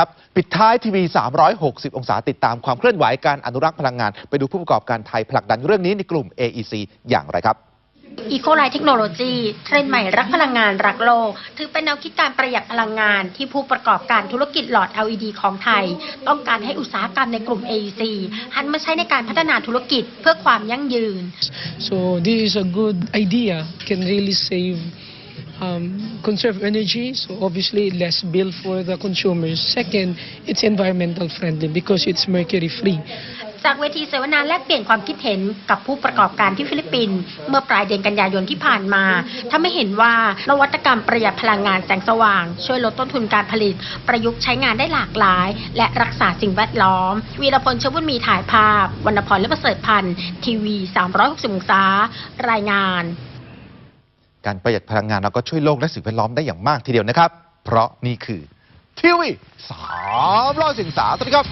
ครับ ปิดท้ายทีวี 360 องศาติดตามความเคลื่อนไหวการอนุรักษ์พลังงาน ไปดูผู้ประกอบการไทยผลักดันเรื่องนี้ในกลุ่ม AEC อย่างไรครับอีโคไลเทคโนโลยีเทรนด์ใหม่รักพลังงานรักโลก ถือเป็นแนวคิดการประหยัดพลังงานที่ผู้ประกอบการธุรกิจหลอด LED ของไทย ต้องการให้อุตสาหกรรมในกลุ่ม AEC หันมาใช้ในการพัฒนาธุรกิจเพื่อความยั่งยืน So this is a good idea, can really save, um, conserve energy, so obviously less bill for the consumers. Second, it's environmental friendly because it's mercury free. จากเวทีเสวนาแลกเปลี่ยนความคิดเห็นกับผู้ประกอบการที่ฟิลิปปินส์เมื่อปลายเดือนกันยายนที่ผ่านมาทำให้เห็นว่านวัตกรรมประหยัดพลังงานแสงสว่าง ช่วยลดต้นทุนการผลิต ประยุกต์ใช้งานได้หลากหลาย และรักษาสิ่งแวดล้อม วีรพลเชยวบุญมีถ่ายภาพ วรรณพรและประเสริฐพันธ์ทีวี 360องศารายงาน การประหยัดพลังงานเราก็ช่วยโลกและสิ่งแวดล้อมได้อย่างมากทีเดียวนะครับ เพราะนี่คือทีวีสามร้อบสิงสาสวัสดีครับ